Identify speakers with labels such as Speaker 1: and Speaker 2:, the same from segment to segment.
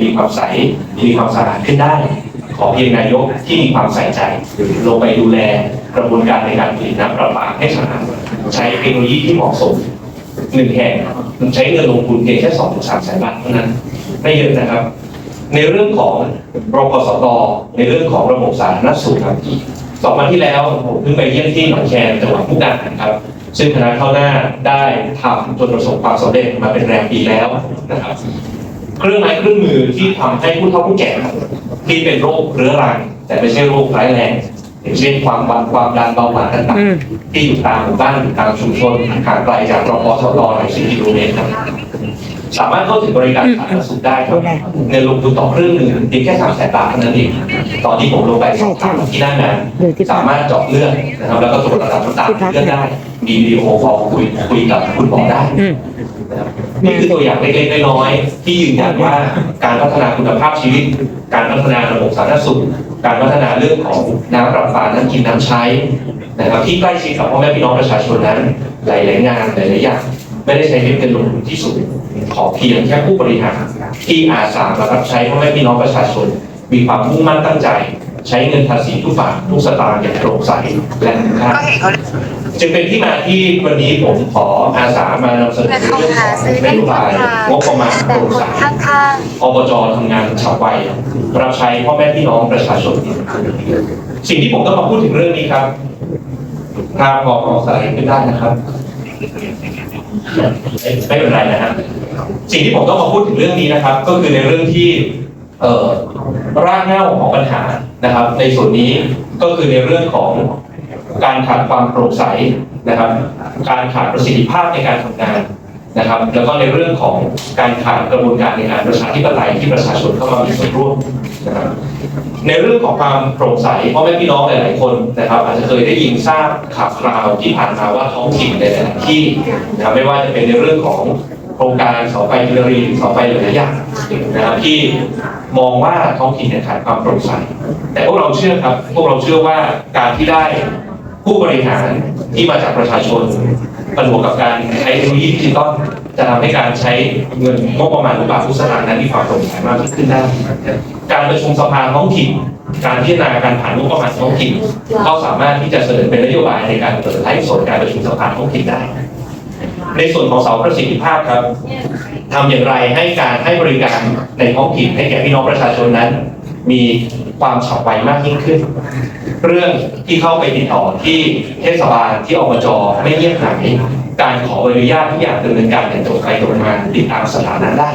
Speaker 1: มีความใส มีความสะอาดขึ้นได้ ขอเพียงนายกที่มีความใส่ใจ ลงไปดูแลกระบวนการในการผลิตน้ำประปาให้สะอาดใช้เทคโนโลยีที่เหมาะสมหนึ่งแห่งใช้เงินลงทุนเพียงแค่สองถึงสามแสนบาทเท่านั้นไม่เยอะนะครับ ในเรื่องของรพสตในเรื่องของระบบสาธารณสุขครับสองวันที่แล้วผมเพิ่งไปเยี่ยมที่หนองแคจังหวัดมุกดาหารครับซึ่งคณะเข้าวหน้าได้ทำจนประสบความสำเร็จมาเป็นแรมปีแล้วนะครับ เครื่องไม้เครื่องมือที่ทำให้ผู้เฒ่าผู้แก่ที่เป็นโรคเรื้อรัง แต่ไม่ใช่โรคร้ายแรงอย่างเช่นความดันความดันเบาหวานต่าง
Speaker 2: อืม
Speaker 1: ๆที่อยู่ตามหมู่บ้านหรือตามชุมชนห่างไกลจากรพสตหลายสิบกิโลเมตรครับสามารถเข้าถึงบริการสาธารณสุขได้ครับเงินลงทุนต่อเครื่องหนึ่งเพียงแค่สามแสนบาทเท่านั้นเองตอนที่ผมลงไปสอบถามที่นั่นนะ
Speaker 2: หรือที่พั
Speaker 1: สากมารถเจาะเลือดนะครับแล้วก็ตรวจระดับน้ำตาลในเลือดได้มีวิดีโอคอลคุยคุยกับคุณหมอได้
Speaker 2: อืม
Speaker 1: นะครับ นี่คือตัวอย่างเล็กๆน้อยๆที่ยืนยันว่าการพัฒนาคุณภาพชีวิต การพัฒนาระบบสาธารณสุข การพัฒนาเรื่องของน้ำประปาน้ำกินน้ำใช้นะครับที่ใกล้ชิดกับพ่อแม่พี่น้องประชาชนนั้น หลายๆงานหลายๆอย่างไม่ได้ใช้เงินลงทุนที่สุดขอเพียงแค่ผู้บริหารที่อาสามารับใช้พ่อแม่พี่น้องประชาชน มีความมุ่งมั่นตั้งใจ ใช้เงินภาษีทุกบาททุกสตางค์อย่างโปร่งใสและคุ้มค่า
Speaker 3: ก็เห็นเขา
Speaker 1: จึงเป็นที่มาที่วันนี้ผมขออาสามานำเสนอ
Speaker 3: แต่
Speaker 1: เรื่
Speaker 3: เขา
Speaker 1: องข
Speaker 3: หา
Speaker 1: อง
Speaker 3: ซื้อนได้
Speaker 1: โยบาย
Speaker 3: ทาง
Speaker 1: งบประมาณ
Speaker 3: แต่
Speaker 1: โปร่ง
Speaker 3: ค
Speaker 1: ใส
Speaker 3: นข้าง
Speaker 1: อบจทำงานฉับไวรับใช้พ่อแม่พี่น้องประชาชนสิ่งที่ผมต้องมาพูดถึงเรื่องนี้ครับภาพพอของสไลด์ขึ้นได้นะครับ ไม่เป็นไรนะฮะสิ่งที่ผมต้องมาพูดถึงเรื่องนี้นะครับ ก็คือในเรื่องที่ เอ่อ รากเหง้าของปัญหานะครับ ในส่วนนี้ก็คือในเรื่องของการขาดความโปร่งใสนะครับ การขาดประสิทธิภาพในการทำงานนะครับ แล้วก็ในเรื่องของการขาดกระบวนการในการประชาธิปไตยที่ประชาชนเข้ามามีส่วนร่วมนะครับในเรื่องของความโปร่งใสพ่อแม่พี่น้องหลาย ๆ คนนะครับ อาจจะเคยได้ยินทราบข่าวคราวที่ผ่านมาว่าท้องถิ่นในหลายๆที่นะครับไม่ว่าจะเป็นในเรื่องของ โครงการเสาไฟเทอรีเสาไฟหลายอย่างนะครับที่มองว่าท้องถิ่นเนี่ยขาดความโปร่งใสแต่พวกเราเชื่อครับ พวกเราเชื่อว่าการที่ได้ผู้บริหารที่มาจากประชาชนประกอบกับการใช้เทคโนโลยีดิจิตอลจะทำให้การใช้เงินงบประมาณทุกบาททุกสตางค์นั้นมีความโปร่งใสมากขึ้นได้ การประชุมสภาท้องถิ่น การพิจารณาการผ่านงบประมาณท้องถิ่นก็สามารถที่จะเสนอเป็นนโยบายในการเปิดไลฟ์สดการประชุมสภาท้องถิ่นได้ ในส่วนของเสาประสิทธิภาพครับทำอย่างไรให้การให้บริการในท้องถิ่นให้แก่พี่น้องประชาชนนั้น มีความฉับไวมากยิ่งขึ้น เรื่องที่เข้าไปติดต่อที่เทศบาลที่อบจไม่เงียบหายการขออนุญาตทุกอย่างดำเนินการอย่างตรงไปตรงมาติดตามสถานะได้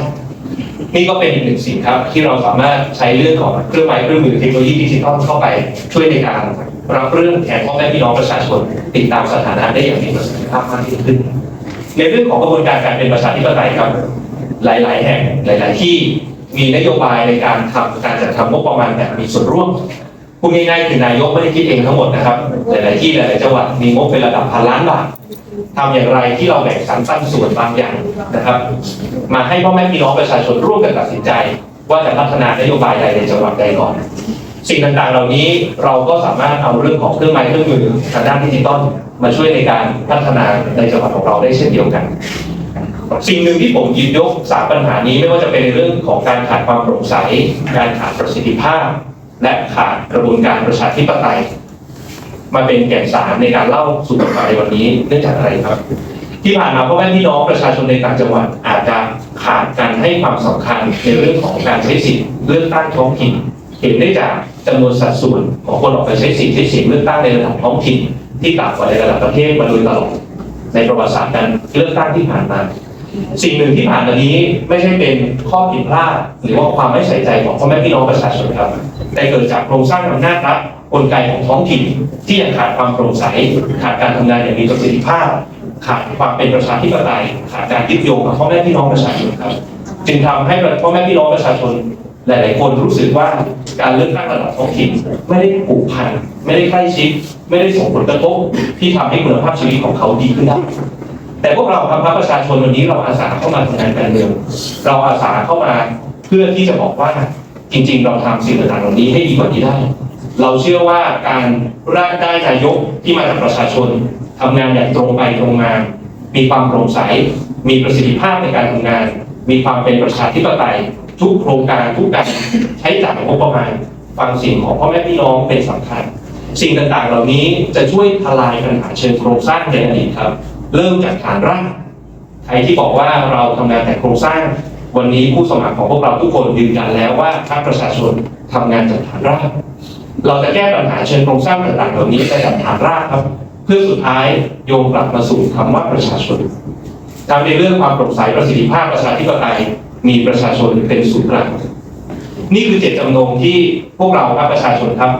Speaker 1: นี่ก็เป็นอีกหนึ่งสิ่งครับ ที่เราสามารถใช้เรื่องของเครื่องไม้เครื่องมือเทคโนโลยีดิจิทัลเข้าไปช่วยในการรับเรื่องแทนพ่อแม่พี่น้องประชาชน ติดตามสถานะได้อย่างมีประสิทธิภาพมากยิ่งขึ้น ในเรื่องของกระบวนการการเป็นประชาธิปไตยครับ หลาย ๆ แห่งหลาย ๆ ที่มีนโยบายในการทำการจัดทำงบประมาณแบบมีส่วนร่วมพูดง่ายๆคือนายกไม่ได้คิดเองทั้งหมดนะครับ หลาย ๆ ที่หลาย ๆ จังหวัดมีงบเป็นระดับพันล้านบาททำอย่างไรที่เราแบ่งสรรปันส่วนบางอย่างนะครับ มาให้พ่อแม่พี่น้องประชาชนร่วมกันตัดสินใจ ว่าจะพัฒนานโยบายใดในจังหวัดใดก่อน สิ่งต่างๆ เหล่านี้เราก็สามารถเอาเรื่องของเครื่องไม้เครื่องมือทางด้านดิจิตอลมาช่วยในการพัฒนาในจังหวัดของเราได้เช่นเดียวกัน สิ่งหนึ่งที่ผมหยิบยกสามปัญหานี้ไม่ว่าจะเป็นเรื่องของการขาดความโปร่งใส การขาดประสิทธิภาพ และขาดกระบวนการประชาธิปไตย มาเป็นแก่นสารในการเล่าสู่กันฟังในวันนี้เนื่องจากอะไรครับ ที่ผ่านมาพ่อแม่พี่น้องประชาชนในต่างจังหวัดอาจจะขาดการให้ความสำคัญในเรื่องของการใช้สิทธิเลือกตั้งท้องถิ่น เห็นได้จากจำนวนสัดส่วนของคนออกไปใช้สิทธิ์ใช้เสียงเลือกตั้งในระดับท้องถิ่นที่ต่ำกว่าในระดับประเทศมาโดยตลอดในประวัติศาสตร์การเลือกตั้งที่ผ่านมา สิ่งหนึ่งที่ผ่านมานี้ไม่ใช่เป็นข้อผิดพลาดหรือว่าความไม่ใส่ใจของพ่อแม่พี่น้องประชาชนครับ แต่เกิดจากโครงสร้างอำนาจรัฐกลไกของท้องถิ่นที่ยังขาดความโปร่งใสขาดการทำงานอย่างมีประสิทธิภาพ ขาดความเป็นประชาธิปไตยขาดการยึดโยงกับพ่อแม่พี่น้องประชาชนครับ จึงทำให้พ่อแม่พี่น้องประชาชน หลายๆ คนรู้สึกว่าการเลือกตั้งระดับท้องถิ่นไม่ได้ผูกพันไม่ได้ใกล้ชิด ไม่ได้ส่งผลกระทบที่ทำให้คุณภาพชีวิตของเขาดีขึ้นได้แต่พวกเราครับพรรคประชาชนวันนี้เราอาสาเข้ามาทำงานการเมืองเราอาสาเข้ามาเพื่อที่จะบอกว่าจริง ๆ เราทำสิ่งต่างๆเหล่านี้ให้ดีกว่านี้ได้ เราเชื่อว่าการร่างได้นายกที่มาจากประชาชนทำงานอย่างตรงไปตรงมา มีความโปร่งใส มีประสิทธิภาพในการทำงาน มีความเป็นประชาธิปไตย ทุกโครงการทุกการใช้จ่ายงบประมาณฟังเสียงของพ่อแม่พี่น้องเป็นสำคัญ สิ่งต่างๆ เหล่านี้จะช่วยทลายปัญหาเชิงโครงสร้างในอดีตครับ เริ่มจากฐานรากใครที่บอกว่าเราทำงานแต่โครงสร้าง วันนี้ผู้สมัครของพวกเราทุกคนยืนยันแล้วว่าภาคประชาชนทำงานจากฐานรากเราจะแก้ปัญหาเชิงโครงสร้างต่างๆเหล่านี้ไปจากฐานรากครับ เพื่อสุดท้ายโยงกลับมาสู่คำว่าประชาชนทำในเรื่องความโปร่งใสประสิทธิภาพประชาธิปไตย มีประชาชนเป็นศูนย์กลางนี่คือเจตจำนงที่พวกเราภาคประชาชนครับ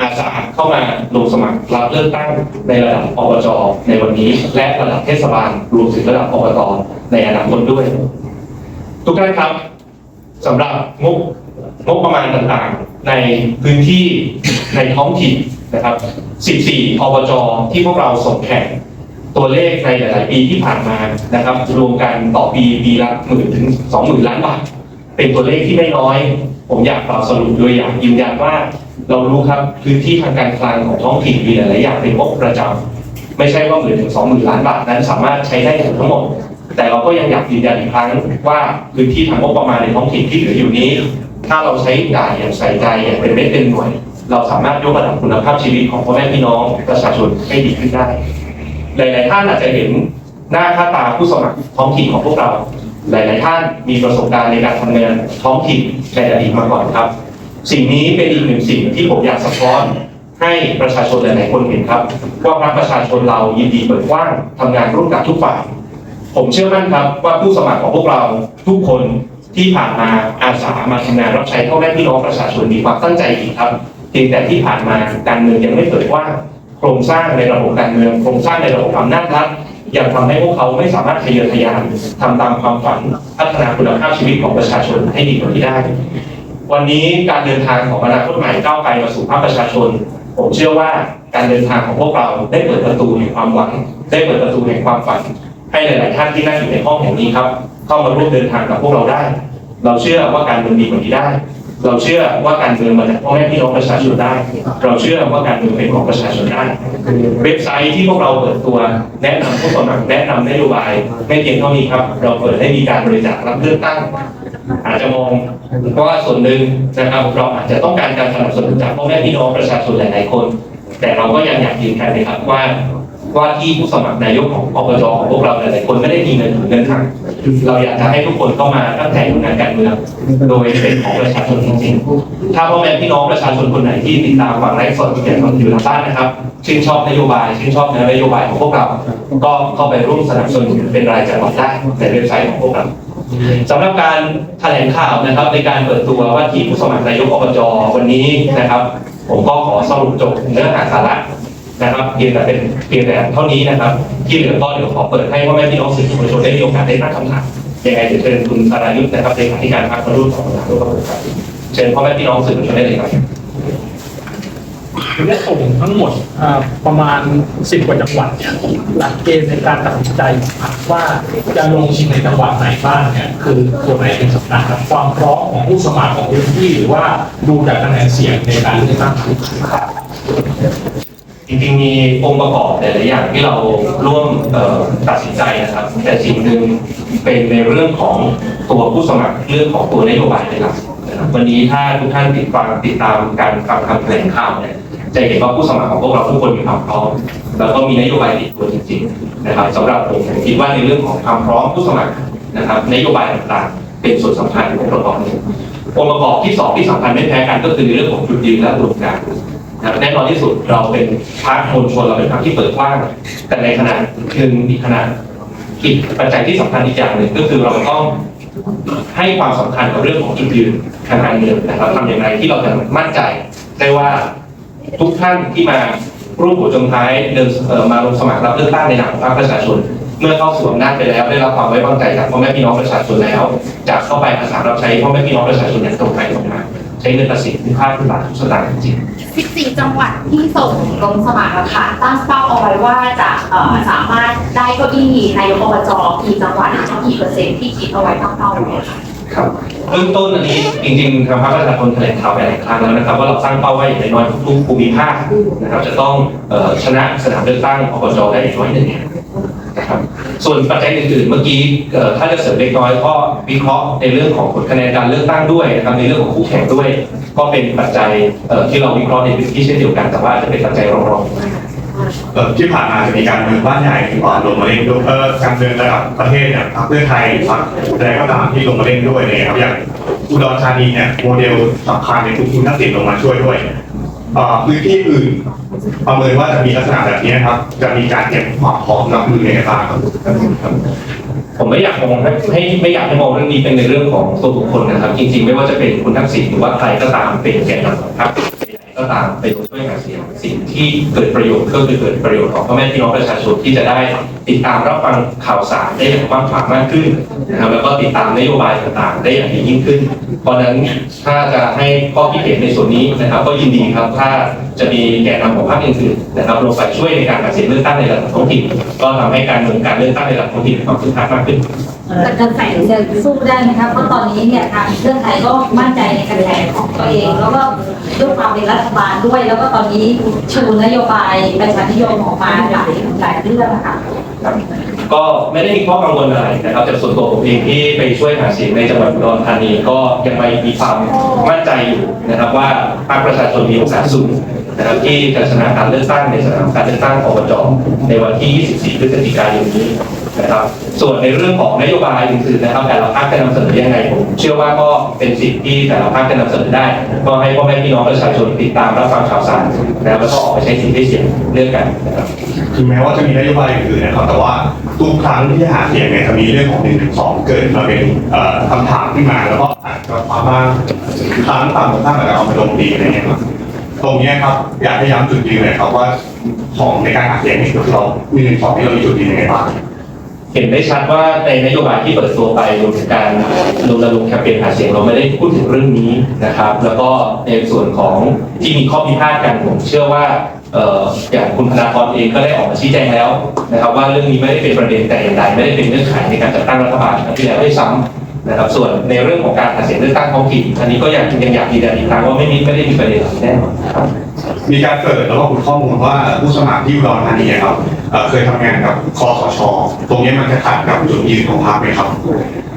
Speaker 1: อาสาเข้ามาลงสมัครรับเลือกตั้งในระดับอบจในวันนี้ และระดับเทศบาลรวมถึงระดับอบตในอนาคตด้วย ทุกท่านครับสำหรับงบงบประมาณต่างๆ ในพื้นที่ในท้องถิ่นนะครับ 14 อบจที่พวกเราส่งแข่ง ตัวเลขในหลาย ๆ ปีที่ผ่านมานะครับรวมกันต่อปีปีละหมื่นถึงสองหมื่นล้านบาทเป็นตัวเลขที่ไม่น้อย ผมอยากกล่าวสรุปโดยอยากยืนยันว่า เรารู้ครับพื้นที่ทางการคลังของท้องถิ่นมีหลาย ๆ อย่างเป็นงบประจำไม่ใช่ว่าหมื่นถึงสองหมื่นล้านบาทนั้นสามารถใช้ได้ทั้งหมด แต่เราก็ยังอยากยืนยันอีกครั้งว่าพื้นที่ทางงบประมาณในท้องถิ่นที่เหลืออยู่นี้ ถ้าเราใช้จ่ายอย่างใส่ใจอย่างเป็นเม็ดเป็นหน่วย เราสามารถยกระดับคุณภาพชีวิตของพ่อแม่พี่น้องประชาชนให้ดีขึ้นได้ หลาย ๆ ท่านอาจจะเห็นหน้าค่าตาผู้สมัครท้องถิ่นของพวกเรา หลาย ๆ ท่านมีประสบการณ์ในการทำงานท้องถิ่นในอดีตมาก่อนครับ สิ่งนี้เป็นอีกหนึ่งสิ่งที่ผมอยากสะท้อนให้ประชาชนหลาย ๆ คนเห็นครับ ว่าพรรคประชาชนเรายินดีเปิดกว้างทำงานร่วมกับทุกฝ่าย ผมเชื่อมั่นครับว่าผู้สมัครของพวกเราทุกคนที่ผ่านมาอาสามาทำงานรับใช้พ่อแม่พี่น้องประชาชนมีความตั้งใจดีครับเพียงแต่ที่ผ่านมาการเมืองยังไม่เปิดกว้าง ครงสร้างในระบบการเมืองโครงสร้างในระบบอำนาจรัฐยังทำให้พวกเขาไม่สามารถทะเยอทะยานทำตามความฝันพัฒนาคุณภาพชีวิตของประชาชนให้ดีกว่านี้ได้ วันนี้การเดินทางของอนาคตใหม่ก้าวไกลมาสู่ภาคประชาชน ผมเชื่อว่าการเดินทางของพวกเราได้เปิดประตูแห่งความหวัง ได้เปิดประตูแห่งความฝัน ให้หลาย ๆ ท่านที่นั่งอยู่ในห้องแห่งนี้ครับ เข้ามาร่วมเดินทางกับพวกเราได้ เราเชื่อว่าการเมืองดีกว่านี้ได้ เราเชื่อว่าการเมืองมาจากพ่อแม่พี่น้องประชาชนได้ เราเชื่อว่าการเมืองเป็นของประชาชนได้ เว็บไซต์ที่พวกเราเปิดตัวแนะนำผู้สมัครแนะนำนโยบายไม่เพียงเท่านี้ครับ เราเปิดให้มีการบริจาครับเลือกตั้ง อาจจะมองว่าส่วนหนึ่งนะครับเราอาจจะต้องการการสนับสนุนจากพ่อแม่พี่น้องประชาชนหลายๆคน แต่เราก็ยังอยากยืนยันนะครับว่า ว่าที่ผู้สมัครนายกของอบจของพวกเราหลายๆคนไม่ได้มีเงินถุงเงินถังเราอยากจะให้ทุกคนเข้ามาตั้งแต่งานการเมืองโดยเป็นของประชาชนจริงๆถ้าพ่อแม่พี่น้องประชาชนคนไหนที่ติดตามฟังไลฟ์สดอย่าอยู่ทางบ้านนะครับชื่นชอบนโยบายชื่นชอบนโยบายของพวกเรา ก็เข้าไปร่วมสนับสนุนเป็นรายจังหวัดได้ในเว็บไซต์ของพวกเราสำหรับการแถลงข่าวนะครับ ในการเปิดตัวว่าที่ผู้สมัครนายกอบจวันนี้นะครับ ผมก็ขอสรุปจบเนื้อหาสาระ นะครับเพียงแต่เป็นเพียงแต่เท่านี้นะครับ ที่เหลือก็เดี๋ยวขอเปิดให้พ่อแม่พี่น้องสื่อมวลชนได้มีโอกาสได้ตั้งคำถามยังไงเดี๋ยวเชิญคุณสารายุทธนะครับเลขาธิการพรรคมาร่วมตอบคำถามร่วมกับผมครับเชิญพ่อแม่พี่น้องสื่อมวลชนได้เลยครับ
Speaker 2: และส่งทั้งหมดประมาณสิบกว่าจังหวัดเนี่ยหลักเกณฑ์ในการตัดสินใจว่าจะลงชิงในจังหวัดไหนบ้างเนี่ยคือตัวไหนเป็นสำคัญครับความพร้อมของผู้สมัครของพื้นที่หรือว่าดูจากคะแนนเสียงในการเลือกตั้งครับ
Speaker 1: จริงๆมีองค์ประกอบหลายๆอย่างที่เราร่วมตัดสินใจนะครับ แต่สิ่งหนึ่งเป็นในเรื่องของตัวผู้สมัครเรื่องของตัวนโยบายเป็นหลักนะครับวันนี้ถ้าทุกท่านติดฟังติดตามการฟังคำแถลงข่าวเนี่ยจะเห็นว่าผู้สมัครของพวกเราทุกคนมีความพร้อมแล้วก็มีนโยบายติดตัวจริงๆนะครับสำหรับผมผมคิดว่าในเรื่องของความพร้อมผู้สมัครนะครับนโยบายต่างๆ เป็นส่วนสำคัญขององค์ประกอบหนึ่งองค์ประกอบที่สองที่สำคัญไม่แพ้กันก็คือในเรื่องของจุดยืนและอุดมการณ์ แน่นอนที่สุดเราเป็นพรรคมวลชนเราเป็นพรรคที่เปิดกว้าง แต่ในขณะหนึ่งอีกขณะอีกปัจจัยที่สำคัญอีกอย่างหนึ่งก็คือเราต้องให้ความสำคัญกับเรื่องของจุดยืนทางการเมืองนะครับทำอย่างไรที่เราจะมั่นใจได้ว่าทุกท่านที่มาร่วมหัวจมท้ายเดินมาลงสมัครรับเลือกตั้งในนามของพรรคประชาชน เมื่อเข้าสู่อำนาจไปแล้วได้รับความไว้วางใจจากพ่อแม่พี่น้องประชาชนแล้วจะเข้าไปอาสารับใช้พ่อแม่พี่น้องประชาชนอย่างตรงไปตรงมา ช้เงินภาษีทุกภาคทุกบาททุกสตางค์จริงๆ
Speaker 3: 14 จังหวัดที่ส่งลงสมัครอะค่ะตั้งเป้าเอาไว้ว่าจะเอ่อสามารถได้เก้าอี้นายกอบจกี่จังหวัดกี่เปอร์เซ็นต์ที่คิดเอาไว้ตั้งเป้าไว้ค่ะ
Speaker 1: ครับเบื้องต้นอันนี้จริงๆทางพรรคประชาชนแถลงข่าวไปหลายครั้งแล้วนะครับว่าเราตั้งเป้าไว้อย่างน้อยๆทุกๆภูมิภาคนะครับจะต้องเอ่อชนะสนามเลือกตั้งอบจได้อย่างน้อยหนึ่งนะครับ ส่วนปัจจัยอื่นๆ เมื่อกี้ถ้าจะเสริมเล็กน้อยก็วิเคราะห์ในเรื่องของผลคะแนนการเลือกตั้งด้วยนะครับในเรื่องของคู่แข่งด้วย ก็เป็นปัจจัยที่เราวิเคราะห์ในพื้นที่เช่นเดียวกันแต่ว่าอาจจะเป็นปัจจัยรองๆ
Speaker 4: ที่ผ่านมาจะมีการเมืองบ้านใหญ่ก่อนลงมาเล่นด้วยเออการเมืองระดับประเทศเนี่ยพรรคเพื่อไทยพรรคอะไรก็ตามที่ลงมาเล่นด้วยเนี่ยครับอย่างอุดรธานีเนี่ยโมเดลสำคัญในทุกคุณทักษิณลงมาช่วยด้วย พื้นที่อื่นประเมินว่าจะมีลักษณะแบบนี้ครับ จะมีการเตรียมความพร้อมรับมือในบ้างครับ
Speaker 1: ผมไม่อยากมองให้ไม่อยากให้มองเรื่องนี้เป็นในเรื่องของตัวบุคคลนะครับ จริง ๆ ไม่ว่าจะเป็นคุณทักษิณหรือว่าใครก็ตามเป็นแกนนำของพรรคก็ตามไปช่วยหาเสียงสิ่งที่เกิดประโยชน์ก็คือเกิดประโยชน์ของพ่อแม่พี่น้องประชาชนที่จะได้ ติดตามรับฟังข่าวสารได้อย่างกว้างขวางมากขึ้นนะครับแล้วก็ติดตามนโยบายต่างๆ ได้อย่างดียิ่งขึ้น เพราะนั้นถ้าจะให้ข้อคิดเห็นในส่วนนี้นะครับ ก็ยินดีครับถ้าจะมีแกนนำของพรรคอื่นๆนะครับลงไปช่วยในการหาเสียงเลือกตั้งในระดับท้องถิ่นก็ทำให้การเมืองการเลือกตั้งในระดับท้องถิ่นมีความคึกคักมากขึ้น
Speaker 5: แต่กระแสจะสู้ได้ไหมครับเพราะตอนนี้เนี่ยทางเพื่อไทยก็มั่นใจในกระแสของตัวเอง แล้วก็ด้วยความเป็นรัฐบาลด้วย แล้วก็ตอนนี้ชูนโยบายประชานิยมออกมาหลายหลายเรื่องนะคะ
Speaker 1: ครับก็ไม่ได้มีข้อกังวลอะไรนะครับจากส่วนตัวผมเองที่ไปช่วยหาเสียงในจังหวัดอุดรธานีก็ยังไม่มีความมั่นใจอยู่นะครับว่าภาคประชาชนมีโอกาสสูงนะครับที่จะชนะการเลือกตั้งในสนามการเลือกตั้งอบจในวันที่ 24 พฤศจิกายนนี้ นะครับ ส่วนในเรื่องของนโยบายอื่นๆนะครับ แต่ละพรรคจะนำเสนอยังไงผมเชื่อว่าก็เป็นสิ่งที่แต่ละพรรคจะนำเสนอได้ ก็ให้พ่อแม่พี่น้องประชาชนติดตามรับฟังข่าวสารนะครับแล้วก็ออกไปใช้สิทธิ์ได้เสียงเลือกกันนะครับ
Speaker 4: ถึงแม้ว่าจะมีนโยบายอื่นๆนะครับแต่ว่าทุกครั้งที่หาเสียงเนี่ยจะมีเรื่องของหนึ่งถึงสองเกิดมาเป็นเอ่อคำถามขึ้นมาแล้วก็อาจจะความว่าครั้งต่างต่างอาจจะเอามาลงดีอะไรเงี้ยครับตรงนี้ครับอยากให้ย้ำจุดยืนหน่ยครับว่าของในการหาเสียงนี่คือเรามีหนึ่งสองที่เรามีจุดยืนยังไงบ้าง
Speaker 1: เห็นได้ชัดว่าในนโยบายที่เปิดตัวไปรวมถึงการรณรงค์แคมเปญหาเสียงเราไม่ได้พูดถึงเรื่องนี้นะครับ แล้วก็ในส่วนของที่มีข้อพิพาทกันผมเชื่อว่าอย่างคุณธนาธรเองก็ได้ออกมาชี้แจงแล้วนะครับ ว่าเรื่องนี้ไม่ได้เป็นประเด็นแต่อย่างใดไม่ได้เป็นเงื่อนไขในการจัดตั้งรัฐบาลที่แล้วด้วยซ้ำนะครับ ส่วนในเรื่องของการหาเสียงเลือกตั้งท้องถิ่นอันนี้ก็ยังยังอยากยืนยันอีกครั้งว่าไม่มีไม่ได้มีประเด็นเหล่านี้แน่นอนครับ
Speaker 4: มีการเกิดแล้วก็คุณข้อมูลว่าผู้สมัครที่อุดรธานีครับเอ่อเคยทำงานกับคอสช ตรงนี้มันจะขัดกับจุดยืนของพรรคไหมครับ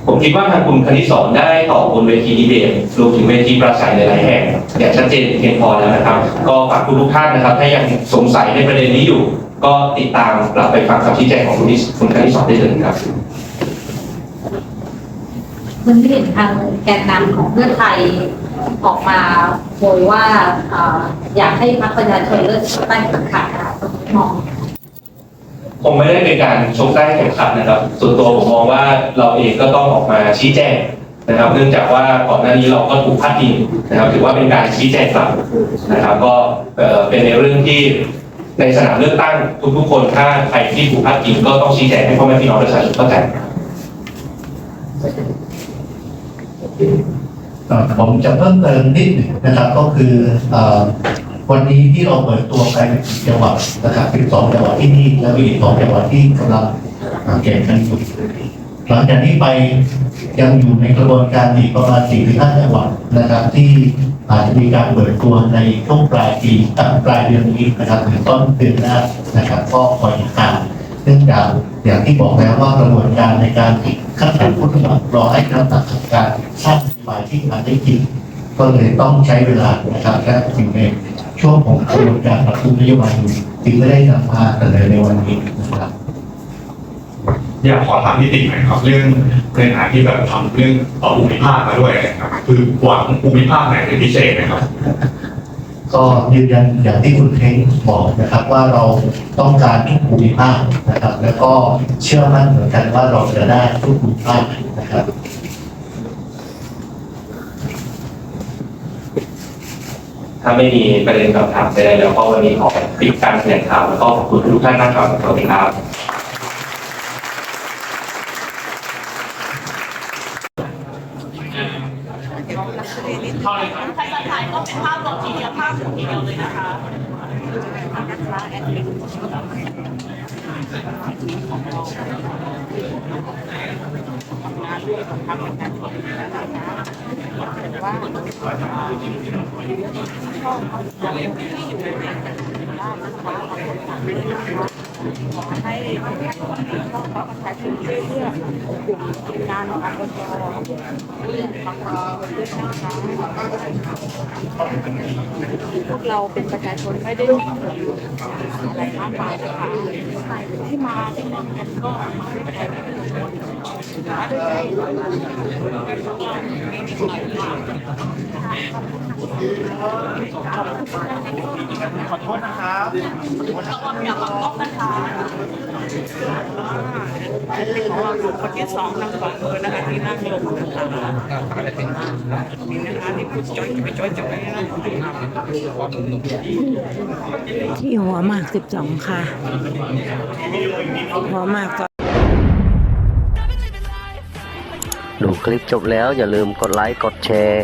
Speaker 1: ผมคิดว่าทางคุณคณิตสอนได้ตอบบนเวทีดีเบตรวมถึงเวทีปราศัยหลายๆแห่งอย่างชัดเจนเพียงพอแล้วนะครับ ก็ฝากทุกๆท่านนะครับ ถ้ายังสงสัยในประเด็นนี้อยู่ ก็ติดตามกลับไปฟังคำชี้แจงของคุณนิสคุณคณิตสอนได้เลยครับ
Speaker 5: มันที่เห็นทางแกนนำของเพื่อไทยออกมา โวยว่าออยากให้พรรคประชาชนเลิกตั้งขัดขาดนะคะตรงนี้มอง
Speaker 1: คงไม่ได้เป็นการชกได้แข่งขันนะครับ ส่วนตัวผมมองว่าเราเองก็ต้องออกมาชี้แจงนะครับ เนื่องจากว่าก่อนหน้านี้เราก็ถูกพาดพิงนะครับ ถือว่าเป็นการชี้แจงกลับนะครับ ก็เป็นในเรื่องที่ในสนามเลือกตั้งทุกๆคนถ้าใครที่ถูกพาดพิงก็ต้องชี้แจงให้พ่อแม่พี่น้องประชาชนเข้าใจ
Speaker 6: ผมจะเพิ่มเติมนิดหนึ่งนะครับก็คืออวันนี้ที่เราเปิดตัวไปเป็นสี่จังหวัดนะครับเป็นสองจังหวัดที่นี่แล้วมีอีกสองจังหวัดที่กำลังอ่าแข่งกันอยู่หลังจากนี้ไปยังอยู่ในกระบวนการอีกประมาณสี่ถึงห้าจังหวัดนะครับ ที่อาจจะมีการเปิดตัวในช่วงปลายปีตั้งปลายเดือนนี้นะครับถึงต้นเดือนหน้านะครับก็คอยติดตามเนื่องจากอย่างที่บอกแล้วว่ากระบวนการในการคัดสรรผู้สมัครรอให้คณะกรรมการสร้าง นโยบายที่มาได้จริงก็เลยต้องใช้เวลานะครับและอยู่ในช่วงของกระบวนการปรับปรุงนโยบายอยู่จึงไม่ได้นำมาเสนอในวันนี้นะครับ
Speaker 4: อยากขอถามนิติหน่อยครับเรื่องในฐานะที่แบบทำเรื่องเอ่อภูมิภาคมาด้วยนะครับคือหวังภูมิภาคไหนเป็นพิเศษไหมครับ
Speaker 6: ก็ยืนยันอย่างที่คุณเท้งบอกนะครับ ว่าเราต้องการทุกภูมิภาคนะครับ แล้วก็เชื่อมั่นเหมือนกันว่าเราจะได้ทุกภูมิภาคนะครับ
Speaker 1: ถ้าไม่มีประเด็นคำถามใดๆแล้วก็วันนี้ขอปิดการแถลงข่าวแล้วก็ขอบคุณทุกท่านนะครับสวัสดีครับ
Speaker 3: ภาษาไทยก็เป็นภาพลงทีเดียวภาพทีเดียวเลยนะคะ
Speaker 7: ว่าขอให้ประชาชน ประชาชนช่วยเลือกกลุ่มทีมงานของอบจเลือกฟังความเลือกนะคะพวกเราเป็นประชาชนไม่ได้มีอะไรมากมายนะคะที่มาที่นั่นกันก็มาด้วยใจไม่ได้ลมาด้วยใจนิดหน่อยค่ะ
Speaker 8: ขอโทษนะครับ
Speaker 7: อย่าบังคับนะคะเป็นของเราอยู่คนที่สองทางขวามือนะคะที่นั่งลงนะคะนี่นะคะที่พูดจ้อยไปจ้อยจะไป
Speaker 9: ที่หัวหมากสิบสองค่ะ หัวหมากก็
Speaker 10: ดูคลิปจบแล้วอย่าลืมกดไลค์ กดแชร์